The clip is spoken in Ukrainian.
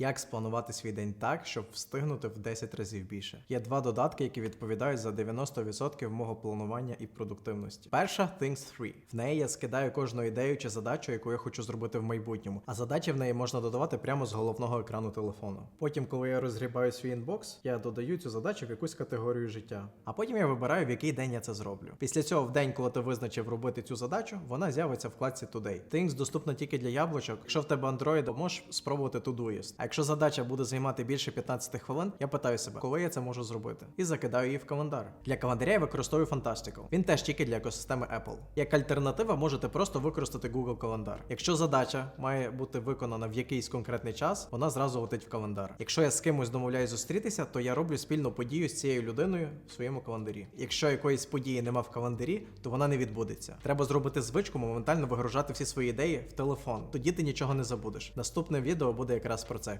Як спланувати свій день так, щоб встигнути в 10 разів більше? Є два додатки, які відповідають за 90% мого планування і продуктивності. Перша Things 3. В неї я скидаю кожну ідею чи задачу, яку я хочу зробити в майбутньому. А задачі в неї можна додавати прямо з головного екрану телефону. Потім, коли я розгрібаю свій інбокс, я додаю цю задачу в якусь категорію життя. А потім я вибираю, в який день я це зроблю. Після цього, в день, коли ти визначив робити цю задачу, вона з'явиться в вкладці Today. Things доступна тільки для яблучок. Якщо в тебе Android, можеш спробувати Todoist. Якщо задача буде займати більше 15 хвилин, я питаю себе, коли я це можу зробити, і закидаю її в календар. Для календаря я використовую Fantastical. Він теж тільки для екосистеми Apple. Як альтернатива, можете просто використати Google календар. Якщо задача має бути виконана в якийсь конкретний час, вона зразу летить в календар. Якщо я з кимось домовляюсь зустрітися, то я роблю спільну подію з цією людиною в своєму календарі. Якщо якоїсь події нема в календарі, то вона не відбудеться. Треба зробити звичку моментально вигружати всі свої ідеї в телефон. Тоді ти нічого не забудеш. Наступне відео буде якраз про це.